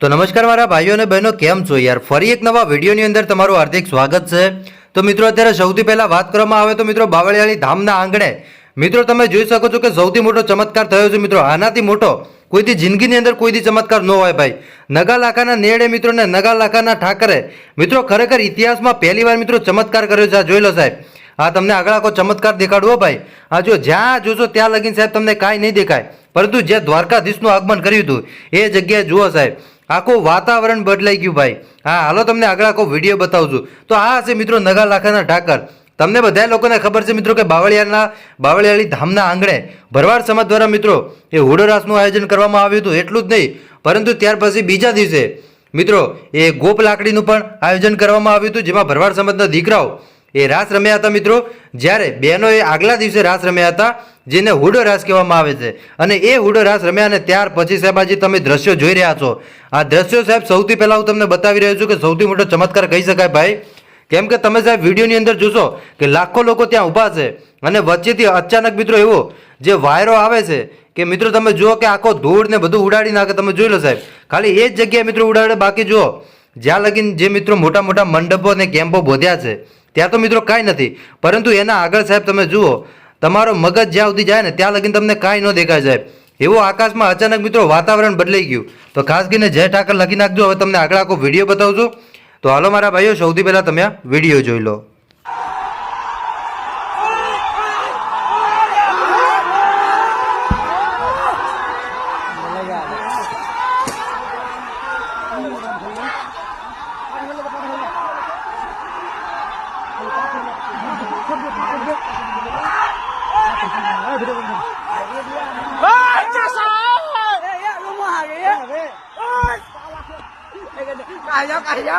તો નમસ્કાર મારા ભાઈઓ અને બહેનો, કેમ છો યાર? ફરી એક નવા વિડીયોની અંદર તમારું હાર્દિક સ્વાગત છે. તો મિત્રો, અત્યારે સૌથી પહેલાં વાત કરવામાં આવે તો મિત્રો, બાવળિયાળી ધામના આંગણે. મિત્રો, તમે જોઈ શકો છો કે સૌથી મોટો ચમત્કાર થયો છે મિત્રો, આનાથી મોટો કોઈથી જિંદગીની અંદર કોઈથી ચમત્કાર ન હોય ભાઈ. નગા લાખાના નેડે મિત્રો ને નગા લાખાના ઠાકરે. મિત્રો, ખરેખર ઇતિહાસમાં પહેલી વાર મિત્રો ચમત્કાર કર્યો છે, આ જોઈ લો સાહેબ. આ તમને આગળ આખો ચમત્કાર દેખાડવો ભાઈ. આ જો જ્યાં જોશો ત્યાં લગીન સાહેબ તમને કાંઈ નહીં દેખાય. પરંતુ જે દ્વારકાધીશનું આગમન કર્યું હતું, એ જગ્યાએ જુઓ સાહેબ. આખું વાતાવરણ બદલાઈ ગયું ભાઈ. હા, હાલો તમને આગળ આખો વીડિયો બતાવું છું તો આ હશે મિત્રો નગા લાખાના ઠાકર તમને બધા લોકોને ખબર છે મિત્રો કે બાવળિયાના, બાવળિયાળી ધામના આંગણે ભરવાડ સમાજ દ્વારા મિત્રો એ હુડરાસનું આયોજન કરવામાં આવ્યું હતું. એટલું જ નહીં, પરંતુ ત્યાર પછી બીજા દિવસે મિત્રો એ ગોપ લાકડીનું પણ આયોજન કરવામાં આવ્યું હતું, જેમાં ભરવાડ સમાજના દીકરાઓ એ રાસ રમ્યા હતા મિત્રો. જ્યારે બહેનોએ આગલા દિવસે રાસ રમ્યા હતા, જેને હુડો રાસ કહેવામાં આવે છે. અને એ હુડો રાસ રમ્યા અને ત્યાર પછી સાહેબ, આજે તમે દ્રશ્યો જોઈ રહ્યા છો. આ દ્રશ્યો સાહેબ, સૌથી પહેલાં હું તમને બતાવી રહ્યો છું કે સૌથી મોટો ચમત્કાર કહી શકાય ભાઈ. કેમ કે તમે સાહેબ, વિડીયોની અંદર જોશો કે લાખો લોકો ત્યાં ઊભા છે. અને વચ્ચેથી અચાનક મિત્રો એવો જે વાયરો આવે છે કે મિત્રો તમે જુઓ કે આખો ધૂળ ને બધું ઉડાડી નાખે, તમે જોઈ લો સાહેબ. ખાલી એ જ જગ્યાએ મિત્રો ઉડાડે, બાકી જુઓ. જ્યાં લગીન જે મિત્રો મોટા મોટા મંડપો અને કેમ્પો બોધ્યા છે ત્યાં તો મિત્રો કાંઈ નથી. પરંતુ એના આગળ સાહેબ તમે જુઓ, તમારો મગજ જ્યાં સુધી જાય ને ત્યાં લગીન તમને કાંઈ ન દેખાય સાહેબ. એવો આકાશમાં અચાનક મિત્રો વાતાવરણ બદલાઈ ગયું. તો ખાસ કરીને જય ઠાકર લખી નાખજો. હવે તમને આગળ આખો વીડિયો બતાવજો. તો હાલો મારા ભાઈઓ, સૌથી પહેલાં તમે આ વીડિયો જોઈ લો. आया आया